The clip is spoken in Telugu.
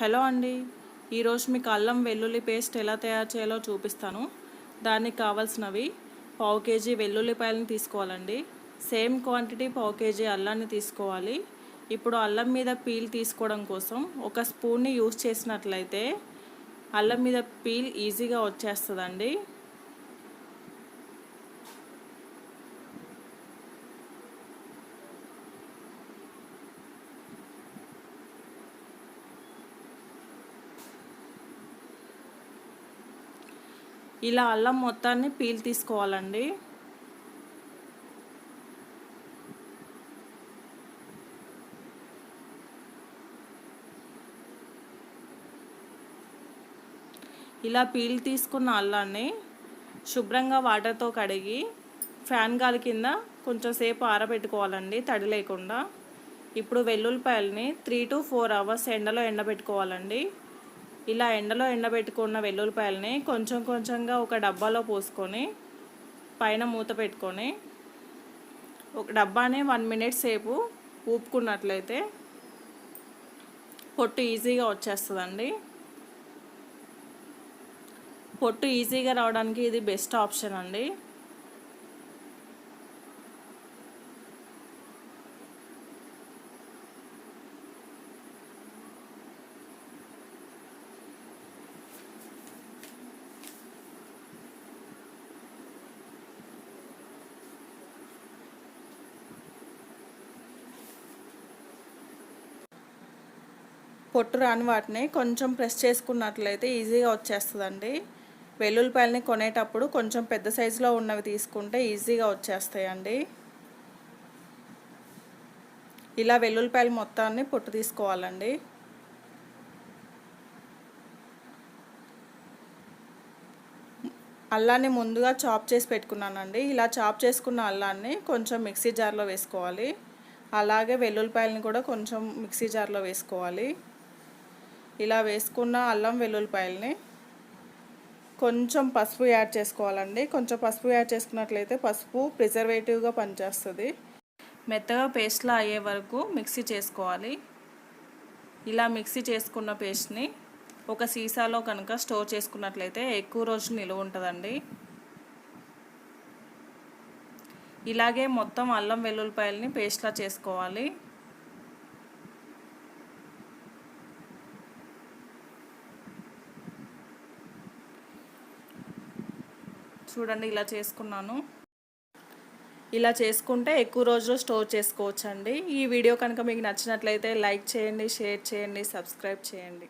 హలో అండి. ఈరోజు మీకు అల్లం వెల్లుల్లి పేస్ట్ ఎలా తయారు చేయాలో చూపిస్తాను. దానికి కావాల్సినవి పావు కేజీ వెల్లుల్లిపాయలను తీసుకోవాలండి. సేమ్ క్వాంటిటీ పావు కేజీ అల్లాన్ని తీసుకోవాలి. ఇప్పుడు అల్లం మీద పీల్ తీసుకోవడం కోసం ఒక స్పూన్ని యూస్ చేసినట్లయితే అల్లం మీద పీల్ ఈజీగా వచ్చేస్తుందండి. ఇలా అల్లం మొత్తాన్ని పీల్ తీసుకోవాలండి. ఇలా పీల్ తీసుకున్న అల్లాన్ని శుభ్రంగా వాటర్తో కడిగి ఫ్యాన్ గాలి కింద కొంచెం సేపు ఆరబెట్టుకోవాలండి తడి లేకుండా. ఇప్పుడు వెల్లుల్లిపాయలని త్రీ టు ఫోర్ అవర్స్ ఎండలో ఎండబెట్టుకోవాలండి. ఇలా ఎండలో ఎండబెట్టుకున్న వెల్లుల్లిపాయలని కొంచెం కొంచెంగా ఒక డబ్బాలో పోసుకొని పైన మూత పెట్టుకొని ఒక డబ్బానే వన్ మినిట్ సేపు ఊపుకున్నట్లయితే పొట్టు ఈజీగా వచ్చేస్తుందండి. పొట్టు ఈజీగా రావడానికి ఇది బెస్ట్ ఆప్షన్ అండి. పొట్టు రాని వాటిని కొంచెం ప్రెస్ చేసుకున్నట్లయితే ఈజీగా వచ్చేస్తుందండి. వెల్లుల్లిపాయలని కొనేటప్పుడు కొంచెం పెద్ద సైజులో ఉన్నవి తీసుకుంటే ఈజీగా వచ్చేస్తాయండి. ఇలా వెల్లుల్లిపాయలు మొత్తాన్ని పొట్టు తీసుకోవాలండి. అల్లాన్ని ముందుగా చాప్ చేసి పెట్టుకున్నానండి. ఇలా చాప్ చేసుకున్న అల్లాన్ని కొంచెం మిక్సీ జార్లో వేసుకోవాలి. అలాగే వెల్లుల్లిపాయలని కూడా కొంచెం మిక్సీ జార్లో వేసుకోవాలి. ఇలా వేసుకున్న అల్లం వెల్లుల్లిపాయలని కొంచెం పసుపు యాడ్ చేసుకోవాలండి. కొంచెం పసుపు యాడ్ చేసుకున్నట్లయితే పసుపు ప్రిజర్వేటివ్గా పనిచేస్తుంది. మెత్తగా పేస్ట్లా అయ్యే వరకు మిక్సీ చేసుకోవాలి. ఇలా మిక్సీ చేసుకున్న పేస్ట్ని ఒక సీసాలో కనుక స్టోర్ చేసుకున్నట్లయితే ఎక్కువ రోజులు నిలువ ఉంటుందండి. ఇలాగే మొత్తం అల్లం వెల్లుల్లిపాయలని పేస్ట్లా చేసుకోవాలి. చూడండి ఇలా చేసుకున్నాను. ఇలా చేసుకుంటే ఎక్కువ రోజులు స్టోర్ చేసుకోవచ్చండి. ఈ వీడియో కనుక మీకు నచ్చినట్లయితే లైక్ చేయండి షేర్ చేయండి సబ్స్క్రైబ్ చేయండి.